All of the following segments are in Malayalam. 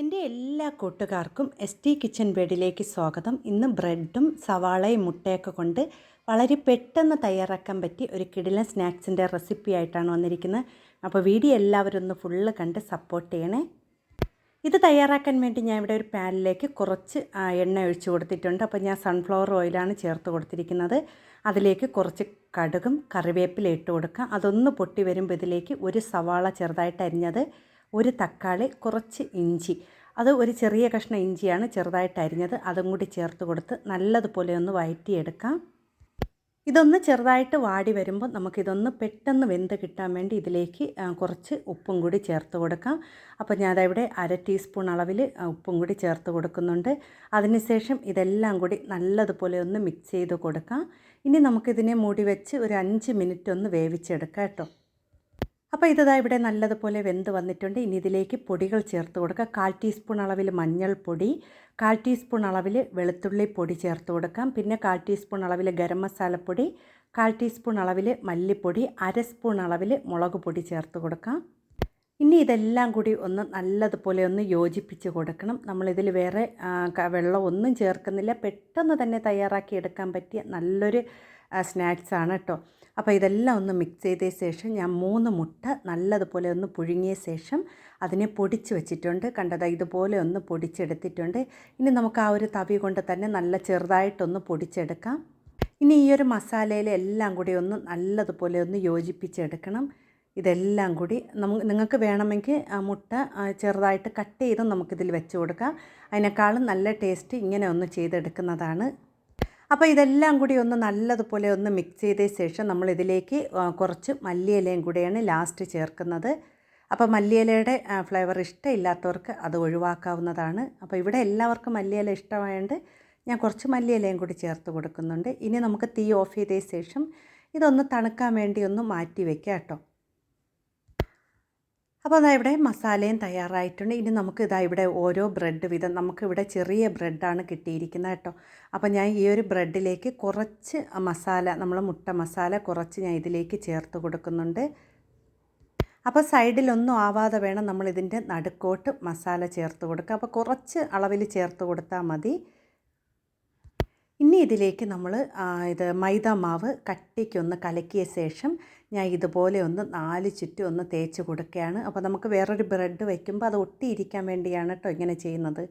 എന്റെ എല്ലാ കൂട്ടുകാർക്കും എസ് ടി കിച്ചൻ ബെഡിലേക്ക് സ്വാഗതം. ഇന്ന് ബ്രെഡും സവാളയും മുട്ടയൊക്കെ കൊണ്ട് വളരെ പെട്ടെന്ന് തയ്യാറാക്കാൻ പറ്റി ഒരു കിടിലൻ സ്നാക്സിന്റെ റെസിപ്പി ആയിട്ടാണ് വന്നിരിക്കുന്നത്. അപ്പോൾ വീഡിയോ എല്ലാവരും ഒന്ന് ഫുള്ള് കണ്ട് സപ്പോർട്ട് ചെയ്യണേ. ഇത് തയ്യാറാക്കാൻ വേണ്ടി ഞാൻ ഇവിടെ ഒരു പാനിലേക്ക് കുറച്ച് എണ്ണ ഒഴിച്ചു കൊടുത്തിട്ടുണ്ട്. അപ്പോൾ ഞാൻ സൺഫ്ലവർ ഓയിലാണ് ചേർത്ത് കൊടുത്തിരിക്കുന്നത്. അതിലേക്ക് കുറച്ച് കടുകും കറിവേപ്പില ഇട്ട് കൊടുക്കാം. അതൊന്ന് പൊട്ടി വരുമ്പോൾ ഇതിലേക്ക് ഒരു സവാള ചെറുതായിട്ട് അരിഞ്ഞത് ഒരു തക്കാളി കുറച്ച് ഇഞ്ചി. അത് ഒരു ചെറിയ കഷ്ണം ഇഞ്ചിയാണ് ചെറുതായിട്ട് അരിഞ്ഞത്. അതും കൂടി ചേർത്ത് കൊടുത്ത് നല്ലതുപോലെ ഒന്ന് വഴറ്റിയെടുക്കാം ഇതൊന്ന് ചെറുതായിട്ട് വാടി വരുമ്പോൾ നമുക്കിതൊന്ന് പെട്ടെന്ന് വെന്ത് കിട്ടാൻ വേണ്ടി ഇതിലേക്ക് കുറച്ച് ഉപ്പും കൂടി ചേർത്ത് കൊടുക്കാം. അപ്പോൾ ഞാൻ ഇവിടെ അര ടീസ്പൂൺ അളവിൽ ഉപ്പും കൂടി ചേർത്ത് കൊടുക്കുന്നുണ്ട്. അതിനുശേഷം ഇതെല്ലാം കൂടി നല്ലതുപോലെ ഒന്ന് മിക്സ് ചെയ്ത് കൊടുക്കാം. ഇനി നമുക്കിതിനെ മൂടി വെച്ച് ഒരു അഞ്ച് മിനിറ്റ് ഒന്ന് വേവിച്ചെടുക്കാം കേട്ടോ. അപ്പോൾ ഇതാ ഇവിടെ നല്ലതുപോലെ വെന്ത് വന്നിട്ടുണ്ട്. ഇനി ഇതിലേക്ക് പൊടികൾ ചേർത്ത് കൊടുക്കുക കാൽ ടീസ്പൂൺ അളവിൽ മഞ്ഞൾപ്പൊടി കാൽ ടീസ്പൂൺ അളവിൽ വെളുത്തുള്ളി പൊടി ചേർത്ത് കൊടുക്കാം. പിന്നെ കാൽ ടീസ്പൂൺ അളവിൽ ഗരം മസാലപ്പൊടി കാൽ ടീസ്പൂൺ അളവിൽ മല്ലിപ്പൊടി അര സ്പൂൺ അളവിൽ മുളക് പൊടി ചേർത്ത് കൊടുക്കാം. ഇനി ഇതെല്ലാം കൂടി ഒന്ന് നല്ലതുപോലെ ഒന്ന് യോജിപ്പിച്ച് കൊടുക്കണം. നമ്മളിതിൽ വേറെ വെള്ളം ഒന്നും ചേർക്കുന്നില്ല. പെട്ടെന്ന് തന്നെ തയ്യാറാക്കി എടുക്കാൻ പറ്റിയ നല്ലൊരു സ്നാക്സ് ആണ് കേട്ടോ അപ്പോൾ ഇതെല്ലാം ഒന്ന് മിക്സ് ചെയ്ത ശേഷം ഞാൻ മൂന്ന് മുട്ട നല്ലതുപോലെ ഒന്ന് പുഴുങ്ങിയ ശേഷം അതിനെ പൊടിച്ച് വെച്ചിട്ടുണ്ട്. കണ്ടത് ഇതുപോലെ ഒന്ന് പൊടിച്ചെടുത്തിട്ടുണ്ട്. ഇനി നമുക്ക് ആ ഒരു തവി കൊണ്ട് തന്നെ നല്ല ചെറുതായിട്ടൊന്ന് പൊടിച്ചെടുക്കാം. ഇനി ഈ ഒരു മസാലയിൽ എല്ലാം കൂടി ഒന്ന് നല്ലതുപോലെ ഒന്ന് യോജിപ്പിച്ചെടുക്കണം. ഇതെല്ലാം കൂടി നമുക്ക് നിങ്ങൾക്ക് വേണമെങ്കിൽ മുട്ട ചെറുതായിട്ട് കട്ട് ചെയ്തും നമുക്കിതിൽ വെച്ച് കൊടുക്കാം. അതിനേക്കാളും നല്ല ടേസ്റ്റ് ഇങ്ങനെ ഒന്ന് ചെയ്തെടുക്കുന്നതാണ്. അപ്പോൾ ഇതെല്ലാം കൂടി ഒന്ന് നല്ലതുപോലെ ഒന്ന് മിക്സ് ചെയ്ത ശേഷം നമ്മൾ ഇതിലേക്ക് കുറച്ച് മല്ലിയിലയും കൂടെയാണ് ലാസ്റ്റ് ചേർക്കുന്നത്. അപ്പോൾ മല്ലിയിലയുടെ ഫ്ലേവർ ഇഷ്ടമില്ലാത്തവർക്ക് അത് ഒഴിവാക്കാവുന്നതാണ്. അപ്പോൾ ഇവിടെ എല്ലാവർക്കും മല്ലിയില ഇഷ്ടമായതുകൊണ്ട് ഞാൻ കുറച്ച് മല്ലിയിലയും കൂടി ചേർത്ത് കൊടുക്കുന്നുണ്ട്. ഇനി നമുക്ക് തീ ഓഫ് ചെയ്ത ശേഷം ഇതൊന്ന് തണുക്കാൻ വേണ്ടി ഒന്ന് മാറ്റി വെക്കാം കേട്ടോ. അപ്പോൾ അതാ ഇവിടെ മസാലയും തയ്യാറായിട്ടുണ്ട്. ഇനി നമുക്ക് ഇതാ ഇവിടെ ഓരോ ബ്രെഡ് വീതം നമുക്കിവിടെ ചെറിയ ബ്രെഡാണ് കിട്ടിയിരിക്കുന്നത് കേട്ടോ. അപ്പോൾ ഞാൻ ഈ ഒരു ബ്രെഡിലേക്ക് കുറച്ച് മസാല നമ്മൾ മുട്ട മസാല കുറച്ച് ഞാൻ ഇതിലേക്ക് ചേർത്ത് കൊടുക്കുന്നുണ്ട്. അപ്പോൾ സൈഡിലൊന്നും ആവാതെ വേണം നമ്മളിതിന്റെ നടുക്കോട്ട് മസാല ചേർത്ത് കൊടുക്കുക. അപ്പോൾ കുറച്ച് അളവിൽ ചേർത്ത് കൊടുത്താൽ മതി. ഇതിലേക്ക് നമ്മൾ ഇത് മൈദ മാവ് കട്ടിക്കൊന്ന് കലക്കിയ ശേഷം ഞാൻ ഇതുപോലെ ഒന്ന് നാല് ചുറ്റും ഒന്ന് തേച്ച് കൊടുക്കുകയാണ്. അപ്പോൾ നമുക്ക് വേറൊരു ബ്രെഡ് വയ്ക്കുമ്പോൾ അത് ഒട്ടിയിരിക്കാൻ വേണ്ടിയാണ് കേട്ടോ ഇങ്ങനെ ചെയ്യുന്നത്.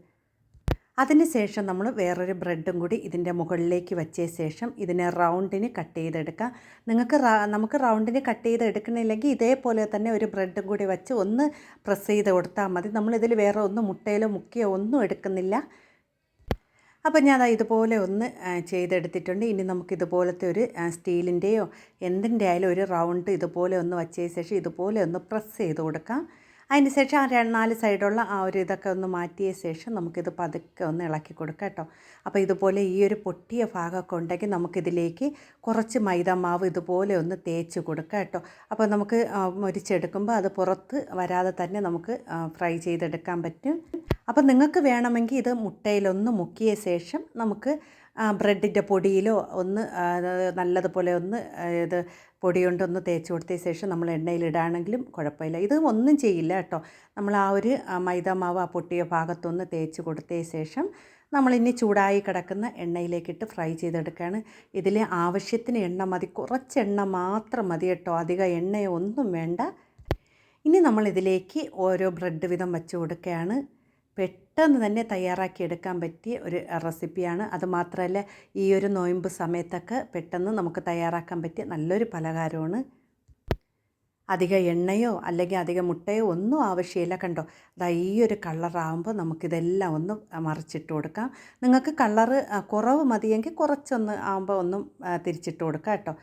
അതിന് ശേഷം നമ്മൾ വേറൊരു ബ്രെഡും കൂടി ഇതിന്റെ മുകളിലേക്ക് വെച്ച ശേഷം ഇതിനെ റൗണ്ടിന് കട്ട് ചെയ്തെടുക്കാം. നിങ്ങൾക്ക് നമുക്ക് റൗണ്ടിന് കട്ട് ചെയ്ത് എടുക്കണില്ലെങ്കിൽ ഇതേപോലെ തന്നെ ഒരു ബ്രെഡും കൂടി വെച്ച് ഒന്ന് പ്രസ് ചെയ്ത് കൊടുത്താൽ മതി. നമ്മളിതിൽ വേറെ ഒന്നും മുട്ടയിലോ മുക്കിയോ ഒന്നും എടുക്കുന്നില്ല. അപ്പോൾ ഞാൻ ഇതുപോലെ ഒന്ന് ചെയ്തെടുത്തിട്ടുണ്ട്. ഇനി നമുക്ക് ഇതുപോലത്തെ ഒരു സ്റ്റീലിന്റെയോ എന്തിന്റെ ആയാലും ഒരു റൗണ്ട് ഇതുപോലെ ഒന്ന് വച്ചതിന് ശേഷം ഇതുപോലെ ഒന്ന് പ്രസ് ചെയ്ത് കൊടുക്കാം. അതിന് ശേഷം ആ രണ്ട് നാല് സൈഡുള്ള ആ ഒരു ഇതൊക്കെ ഒന്ന് മാറ്റിയ ശേഷം നമുക്കിത് പതുക്കെ ഒന്ന് ഇളക്കി കൊടുക്കാം കേട്ടോ. അപ്പോൾ ഇതുപോലെ ഈ ഒരു പൊട്ടിയ ഭാഗമൊക്കെ ഉണ്ടെങ്കിൽ നമുക്കിതിലേക്ക് കുറച്ച് മൈദ മാവ് ഇതുപോലെ ഒന്ന് തേച്ച് കൊടുക്കാം കേട്ടോ. അപ്പോൾ നമുക്ക് മുരിച്ചെടുക്കുമ്പോൾ അത് പുറത്ത് വരാതെ തന്നെ നമുക്ക് ഫ്രൈ ചെയ്തെടുക്കാൻ പറ്റും. അപ്പോൾ നിങ്ങൾക്ക് വേണമെങ്കിൽ ഇത് മുട്ടയിലൊന്ന് മുക്കിയ ശേഷം നമുക്ക് ബ്രെഡിന്റെ പൊടിയിലോ ഒന്ന് നല്ലതുപോലെ ഒന്ന് ഇത് പൊടി കൊണ്ടൊന്ന് തേച്ച് കൊടുത്ത ശേഷം നമ്മൾ എണ്ണയിലിടാണെങ്കിലും കുഴപ്പമില്ല. ഇത് ഒന്നും ചെയ്യില്ല കേട്ടോ. നമ്മൾ ആ ഒരു മൈദ മാവ് ആ പൊട്ടിയ ഭാഗത്തൊന്ന് തേച്ച് കൊടുത്ത ശേഷം നമ്മളിനി ചൂടായി കിടക്കുന്ന എണ്ണയിലേക്കിട്ട് ഫ്രൈ ചെയ്തെടുക്കുകയാണ്. ഇതിൽ ആവശ്യത്തിന് എണ്ണ മതി. കുറച്ച് എണ്ണ മാത്രം മതി കേട്ടോ. അധികം എണ്ണയൊന്നും വേണ്ട. ഇനി നമ്മളിതിലേക്ക് ഓരോ ബ്രെഡ് വീതം വെച്ച് കൊടുക്കുകയാണ്. പെട്ടെന്ന് തന്നെ തയ്യാറാക്കി എടുക്കാൻ പറ്റിയ ഒരു റെസിപ്പിയാണ്. അതുമാത്രമല്ല ഈ ഒരു നോയമ്പ് സമയത്തൊക്കെ പെട്ടെന്ന് നമുക്ക് തയ്യാറാക്കാൻ പറ്റിയ നല്ലൊരു പലഹാരമാണ്. അധികം എണ്ണയോ അല്ലെങ്കിൽ അധികം മുട്ടയോ ഒന്നും ആവശ്യമില്ല കണ്ടോ? അതാ ഈ ഒരു കളറാകുമ്പോൾ നമുക്കിതെല്ലാം ഒന്ന് മറിച്ചിട്ട് കൊടുക്കാം. നിങ്ങൾക്ക് കളറ് കുറവ് മതിയെങ്കിൽ കുറച്ചൊന്ന് ആകുമ്പോൾ ഒന്നും തിരിച്ചിട്ട് കൊടുക്കാം കേട്ടോ.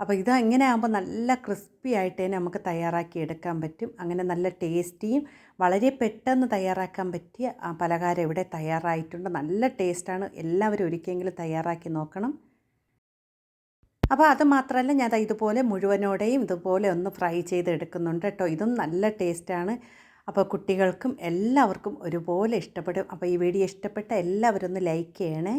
അപ്പോൾ ഇത് ഇങ്ങനെ ആകുമ്പോൾ നല്ല ക്രിസ്പി ആയിട്ട് തന്നെ നമുക്ക് തയ്യാറാക്കി എടുക്കാൻ പറ്റും. അങ്ങനെ നല്ല ടേസ്റ്റിയും വളരെ പെട്ടെന്ന് തയ്യാറാക്കാൻ പറ്റിയ പലഹാരം ഇവിടെ തയ്യാറായിട്ടുണ്ട്. നല്ല ടേസ്റ്റാണ്. എല്ലാവരും ഒരിക്കലെങ്കിലും തയ്യാറാക്കി നോക്കണം. അപ്പോൾ അത് മാത്രമല്ല ഞാൻ ഇതുപോലെ മുഴുവനോടെയും ഇതുപോലെ ഒന്ന് ഫ്രൈ ചെയ്ത് എടുക്കുന്നുണ്ട് കേട്ടോ. ഇതും നല്ല ടേസ്റ്റാണ്. അപ്പോൾ കുട്ടികൾക്കും എല്ലാവർക്കും ഒരുപോലെ ഇഷ്ടപ്പെടും. അപ്പോൾ ഈ വീഡിയോ ഇഷ്ടപ്പെട്ട എല്ലാവരും ഒന്ന് ലൈക്ക് ചെയ്യണേ.